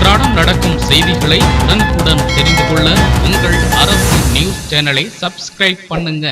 அன்றாடம் நடக்கும் செய்திகளை உடனுக்குடன் தெரிந்து கொள்ள உங்கள் அரசு நியூஸ் சேனலை சப்ஸ்கிரைப் பண்ணுங்க.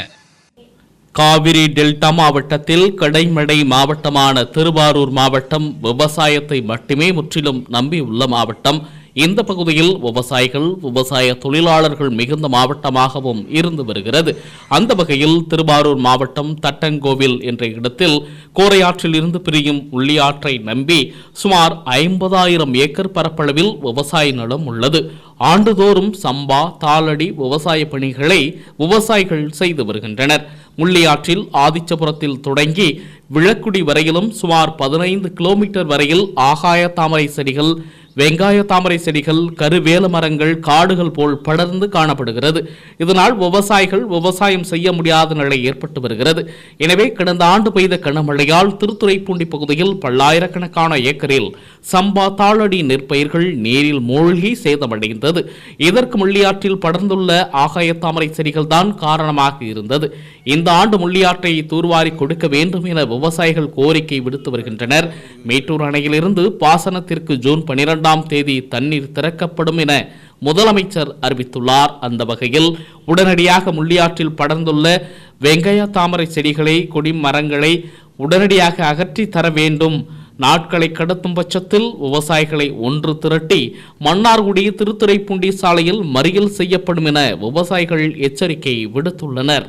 காவிரி டெல்டா மாவட்டத்தில் கடைமடை மாவட்டமான திருவாரூர் மாவட்டம் விவசாயத்தை மட்டுமே முற்றிலும் நம்பியுள்ள மாவட்டம் இந்த பகுதியில் விவசாயிகள் விவசாய தொழிலாளர்கள் மிகுந்த மாவட்டமாகவும் இருந்து வருகிறது. அந்த வகையில் திருவாரூர் மாவட்டம் தட்டங்கோவில் என்ற இடத்தில் கோரையாற்றில் இருந்து பிரியும் உள்ளியாற்றை நம்பி சுமார் ஐம்பதாயிரம் ஏக்கர் பரப்பளவில் விவசாய நிலம் உள்ளது. ஆண்டுதோறும் சம்பா தாளடி விவசாய பணிகளை விவசாயிகள் செய்து வருகின்றனர். முள்ளியாற்றில் ஆதிச்சபுரத்தில் தொடங்கி விளக்குடி வரையிலும் சுமார் பதினைந்து கிலோமீட்டர் வரையில் ஆகாய தாமரை செடிகள் வெங்காய தாமரை செடிகள் கருவேல மரங்கள் காடுகள் போல் படர்ந்து காணப்படுகிறது. இதனால் விவசாயிகள் விவசாயம் செய்ய முடியாத நிலை ஏற்பட்டு வருகிறது. எனவே கடந்த ஆண்டு பெய்த கனமழையால் திருத்துறைப்பூண்டி பகுதியில் பல்லாயிரக்கணக்கான ஏக்கரில் சம்பா தாளடி நெற்பயிர்கள் நீரில் மூழ்கி சேதமடைந்தது. இதற்கு முள்ளியாற்றில் படர்ந்துள்ள ஆகாய தாமரை செடிகள் தான் காரணமாக இருந்தது. இந்த ஆண்டு முள்ளியாற்றை தூர்வாரி கொடுக்க வேண்டும் என விவசாயிகள் கோரிக்கை விடுத்து வருகின்றனர். மேட்டூர் அணையிலிருந்து பாசனத்திற்கு ஜூன் பனிரெண்டாம் தேதி தண்ணீர் திறக்கப்படும் என முதலமைச்சர் அறிவித்துள்ளார். அந்த வகையில் உடனடியாக முள்ளியாற்றில் படர்ந்துள்ள வெங்காய தாமரை செடிகளை கொடி மரங்களை உடனடியாக அகற்றி தர வேண்டும். நாட்களை கடத்தும் பட்சத்தில் விவசாயிகளை ஒன்று திரட்டி மன்னார்குடி திருத்துறைப்பூண்டி சாலையில் மறியல் செய்யப்படும் என விவசாயிகள் எச்சரிக்கை விடுத்துள்ளனர்.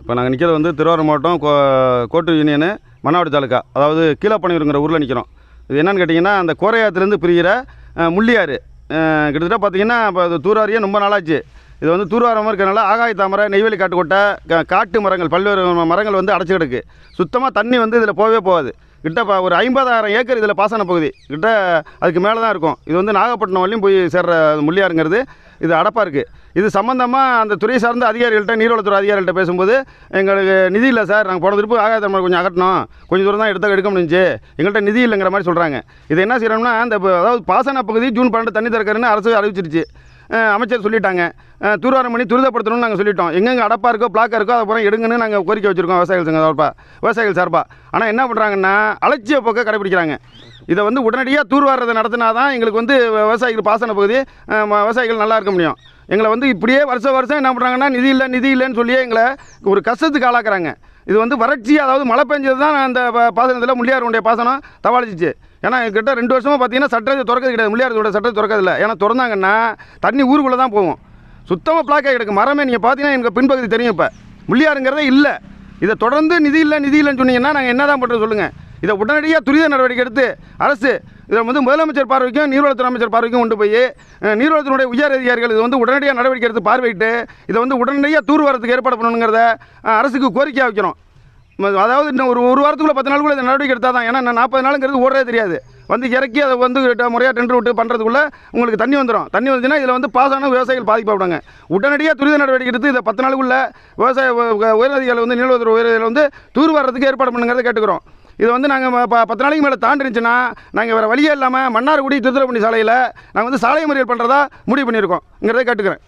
இப்போ நாங்கள் நிற்கிறது வந்து திருவாரூர் மாவட்டம் கோ கோட்டு யூனியனு மன்னாவடி தாலுக்கா அதாவது கீழப்பனையூருங்கிற ஊரில் நிற்கிறோம் இது என்னென்னு கேட்டிங்கன்னா அந்த கோரையாத்துலேருந்து பிரிகிற முள்ளியாறு. கிட்டத்தட்ட பார்த்திங்கன்னா இப்போ அது தூராரியே ரொம்ப நாளாச்சு. இது வந்து தூர்வாரமாக இருக்கிறனால ஆகாய தாமரை நெய்வேலி காட்டுக்கொட்டை காட்டு மரங்கள் பல்வேறு மரங்கள் வந்து அடைச்சி கிடக்கு சுத்தமாக தண்ணி வந்து இதில் போகவே போகாது. கிட்ட இப்போ ஒரு ஐம்பதாயிரம் ஏக்கர் இதில் பாசன பகுதி. கிட்ட அதுக்கு மேலே தான் இருக்கும். இது வந்து நாகப்பட்டினம் வரையும் போய் சேர்ற முள்ளியாருங்கிறது. இது அடப்பாக இருக்குது இது சம்மந்தமாக அந்த துறை சார்ந்த அதிகாரிகள்கிட்ட நீர்வளத்துறை அதிகாரிகள்கிட்ட பேசும்போது எங்களுக்கு நிதி இல்லை சார். நாங்கள் போன திருப்பு ஆகாய தமிழ் கொஞ்சம் அகட்டணும் கொஞ்சம் தூரம் தான் எடுத்த எடுக்க முடிஞ்சு எங்கள்கிட்ட நிதி இல்லைங்கிற மாதிரி சொல்கிறாங்க இது என்ன செய்யணும்னா அந்த அதாவது பாசன பகுதி ஜூன் பன்னெண்டு தண்ணி திறக்கிறேன்னு அரசு அறிவிச்சிருச்சு. அமைச்சர் சொல்லிட்டாங்க. அஹ் தூர்வாரம் பண்ணி துரிதப்படுத்தணும்னு நாங்கள் சொல்லிட்டோம். எங்கெங்கே அடப்பாக இருக்கோ பிளாக்காக இருக்கோ அதை அப்புறம் எடுங்கன்னு நாங்கள் கோரிக்கை வச்சுருக்கோம் விவசாயிகள் சங்க சார்பாக விவசாயிகள் சார்பாக ஆனால் என்ன பண்ணுறாங்கன்னா அலட்சிய போக்க கடைபிடிக்கிறாங்க. இதை வந்து உடனடியாக தூர்வாரத்தை நடத்தினா தான் எங்களுக்கு வந்து விவசாயிகள் பாசன பகுதி விவசாயிகள் நல்லா இருக்க முடியும். எங்களை வந்து இப்படியே வருஷம் வருஷம் என்ன பண்ணுறாங்கன்னா நிதி இல்லை நிதி இல்லைன்னு சொல்லியே எங்களை ஒரு கஷ்டத்துக்கு ஆளாக்குறாங்க. இது வந்து வறட்சி அதாவது மழை பெஞ்சது தான் அந்த பாசனத்தில் முள்ளியாருடைய பாசனம் தவாளிச்சிச்சு ஏன்னா கிட்ட ரெண்டு வருஷமாக பார்த்தீங்கன்னா சட்டத்தை திறக்கிறது கிடையாது. முள்ளியாரத்தோட சட்டத்தை திறக்கிறதில்ல. ஏன்னா திறந்தாங்கன்னா தண்ணி ஊருக்குள்ளே தான் போகும். சுத்தமாக பிளாக்காக கிடக்கு. மரமே நீங்கள் பார்த்தீங்கன்னா எனக்கு பின்பகுதி தெரியும் இப்போ. முள்ளியாருங்கிறதே இல்லை. இதை தொடர்ந்து நிதி இல்லை நிதி இல்லைன்னு சொன்னீங்கன்னா நாங்கள் என்ன தான் பண்ணுறது சொல்லுங்கள் இதை உடனடியாக துரித நடவடிக்கை எடுத்து அரசு இதை வந்து முதலமைச்சர் பார்வைக்கும் நீர்வளத்துறை அமைச்சர் பார்வைக்கும் கொண்டு போய் நீர்வளத்தினுடைய உயர் அதிகாரிகள் இது வந்து உடனடியாக நடவடிக்கை எடுத்து பார்வையிட்டு இதை வந்து உடனடியாக தூர் வரத்துக்கு ஏற்பாடு பண்ணணுங்கிறத அரசுக்கு கோரிக்கையாக வைக்கிறோம். அதாவது இன்னும் ஒரு ஒரு வாரத்துக்குள்ளே பத்து நாளுக்குள்ளே இந்த நடவடிக்கை எடுத்தால் தான் ஏன்னா நாற்பது நாளுங்கிறது ஓடுறதே தெரியாது. வந்து இறக்கி அதை வந்து ட- முறையாக டெண்டர் விட்டு பண்ணுறதுக்குள்ளே உங்களுக்கு தண்ணி வந்துடும் தண்ணி வந்துச்சுன்னா இதில் வந்து பாசான விவசாயிகள் பாதிக்கப்படுவாங்க உடனடியாக துரித நடவடிக்கை எடுத்து இதை பத்து நாளுக்குள்ளே விவசாய உ- உயரதிகாரிகள் வந்து நீலவத்துறை உயரதிகளை வந்து தூர் வர்றதுக்கு ஏற்பாடு பண்ணுங்கிறத கேட்டுக்கிறோம். இது வந்து நாங்கள் ப பத்து நாளைக்கு மேலே தாண்டிருந்துச்சுன்னா நாங்கள் வேறு வழியே இல்லாமல் மன்னார்குடி திருத்துறைப்பூண்டி சாலையில் நாங்கள் வந்து சாலை மறியல் பண்ணுறதா முடிவு பண்ணியிருக்கோங்கிறத கேட்டுக்கிறேன்.